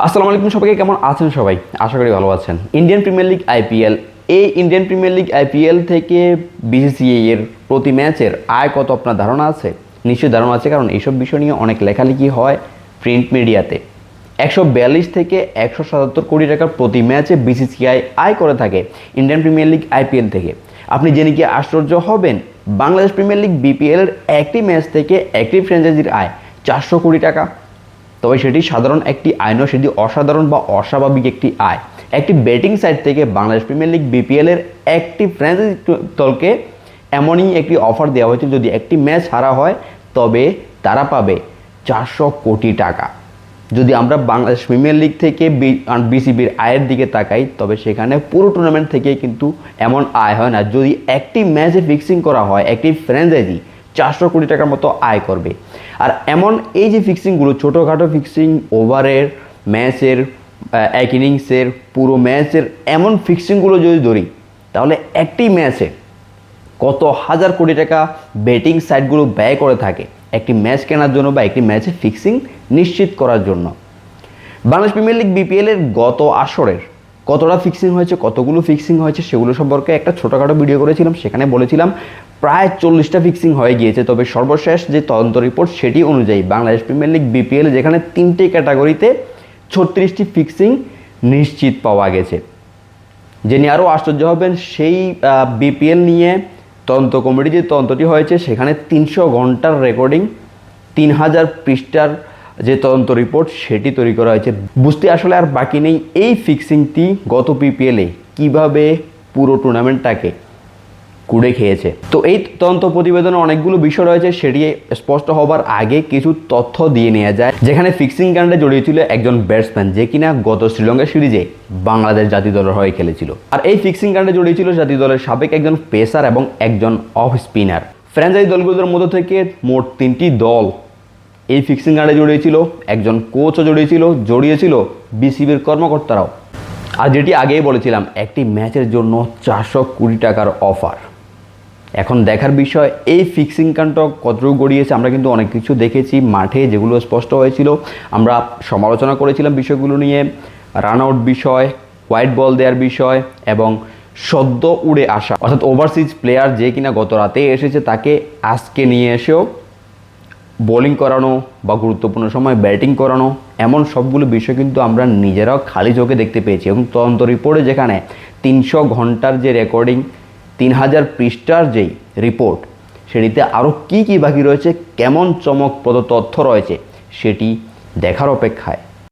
আসসালামু আলাইকুম সবাইকে, কেমন আছেন সবাই? আশা করি ভালো আছেন। ইন্ডিয়ান প্রিমিয়ার লিগ আইপিএল এই ইন্ডিয়ান প্রিমিয়ার লিগ আইপিএল থেকে বিসিসিআই এর প্রতি ম্যাচের আয় কত আপনার ধারণা আছে? নিশ্চয়ই ধারণা আছে, কারণ এইসব বিষয় নিয়ে অনেক লেখালেখি হয় প্রিন্ট মিডিয়াতে একশো বিয়াল্লিশ থেকে একশো সাতাত্তর কোটি টাকার প্রতি ম্যাচে বিসিসিআই আয় করে থাকে ইন্ডিয়ান প্রিমিয়ার লিগ আইপিএল থেকে। আপনি জেনে কি আশ্চর্য হবেন? বাংলাদেশ প্রিমিয়ার লিগ বিপিএল একটি ম্যাচ থেকে একটি ফ্র্যাঞ্চাইজির আয় চারশো কোটি টাকা। তবে সেটি সাধারণ একটি আয় নয়, সেটি অসাধারণ বা অস্বাভাবিক একটি আয়। একটি ব্যাটিং সাইড থেকে বাংলাদেশ প্রিমিয়ার লিগ বিপিএল এর একটি ফ্র্যাঞ্চাইজি দলকে এমনই একটি অফার দেওয়া হয়েছিল, যদি একটি ম্যাচ হারা হয়, তবে তারা পাবে চারশো কোটি টাকা। যদি আমরা বাংলাদেশ প্রিমিয়ার লিগ থেকে বিসিবির আয়ের দিকে তাকাই, তবে সেখানে পুরো টুর্নামেন্ট থেকে কিন্তু এমন আয় হয় না। যদি একটি ম্যাচে ফিক্সিং করা হয়, একটি ফ্র্যাঞ্চাইজি চারশো কোটি টাকার মতো আয় করবে। আর এমন এই যে ফিক্সিংগুলো ছোটোখাটো ফিক্সিং ওভারের ম্যাচের এক ইনিংসের পুরো ম্যাচের এমন ফিক্সিংগুলো যদি ধরি, তাহলে একটি ম্যাচে কত হাজার কোটি টাকা বেটিং সাইটগুলো ব্যয় করে থাকে একটি ম্যাচ কেনার জন্য বা একটি ম্যাচে ফিক্সিং নিশ্চিত করার জন্য। বাংলাদেশ প্রিমিয়ার লিগ বিপিএলের গত আসরের কতটা ফিক্সিং হয়েছে, কতগুলো ফিক্সিং হয়েছে সেগুলো সম্পর্কে একটা ছোটোখাটো ভিডিও করেছিলাম, সেখানে বলেছিলাম প্রায় চল্লিশটা ফিক্সিং হয়ে গিয়েছে। তবে সর্বশেষ যে তদন্ত রিপোর্ট সেটি অনুযায়ী বাংলাদেশ প্রিমিয়ার লিগ বিপিএল যেখানে তিনটে ক্যাটাগরিতে ছত্রিশটি ফিক্সিং নিশ্চিত পাওয়া গেছে। যিনি আরও আশ্চর্য হবেন, সেই বিপিএল নিয়ে তদন্ত কমিটি যে তদন্তটি হয়েছে, সেখানে তিনশো ঘণ্টার রেকর্ডিং তিন হাজার পৃষ্ঠার যে তদন্ত রিপোর্ট সেটি তৈরি করা হয়েছে। বুঝতে আসলে আর বাকি নেই এই ফিক্সিংটি গত পিপিএলে কীভাবে পুরো টুর্নামেন্টটাকে কুড়ে খেয়েছে। তো এই তদন্ত প্রতিবেদনে অনেকগুলো বিষয় রয়েছে, সেটি স্পষ্ট হবার আগে কিছু তথ্য দিয়ে নেওয়া যায়। যেখানে ফিক্সিং কাণ্ডে জড়িয়েছিল একজন ব্যাটসম্যান যে কিনা গত শ্রীলঙ্কা সিরিজে বাংলাদেশ জাতীয় দলের হয়ে খেলেছিল। আর এই ফিক্সিং কাণ্ডে জড়িয়ে ছিল জাতীয় দলের সাবেক একজন পেসার এবং একজন অফ স্পিনার ফ্র্যাঞ্চাইজি দলগুলোর মধ্য থেকে মোট তিনটি দল এই ফিক্সিং কাণ্ডে জড়িয়েছিল একজন কোচও জড়িয়েছিল জড়িয়েছিল বিসিবির কর্মকর্তারাও। আর যেটি আগেই বলেছিলাম, একটি ম্যাচের জন্য চারশো কোটি টাকার অফার এখন দেখার বিষয়, এই ফিক্সিং কাণ্ড কতটুকু গড়িয়েছে, আমরা কিন্তু অনেক কিছু দেখেছি মাঠে, যেগুলো স্পষ্ট হয়েছিল। আমরা সমালোচনা করেছিলাম বিষয়গুলো নিয়ে রান আউট বিষয় হোয়াইট বল দেওয়ার বিষয়, এবং সদ্য উড়ে আসা, অর্থাৎ ওভারসিজ প্লেয়ার যে কিনা গত রাতে এসেছে, তাকে আজকে নিয়ে এসেও বোলিং করানো বা গুরুত্বপূর্ণ সময় ব্যাটিং করানো, এমন সবগুলো বিষয় কিন্তু আমরা নিজেরাও খালি চোখে দেখতে পেয়েছি এবং তদন্ত রিপোর্টে যেখানে তিনশো ঘণ্টার যে রেকর্ডিং তিন হাজার পৃষ্ঠার যেই রিপোর্ট সেটিতে আরও কী কী বাকি রয়েছে, কেমন চমকপ্রদ তথ্য রয়েছে, সেটি দেখার অপেক্ষায়।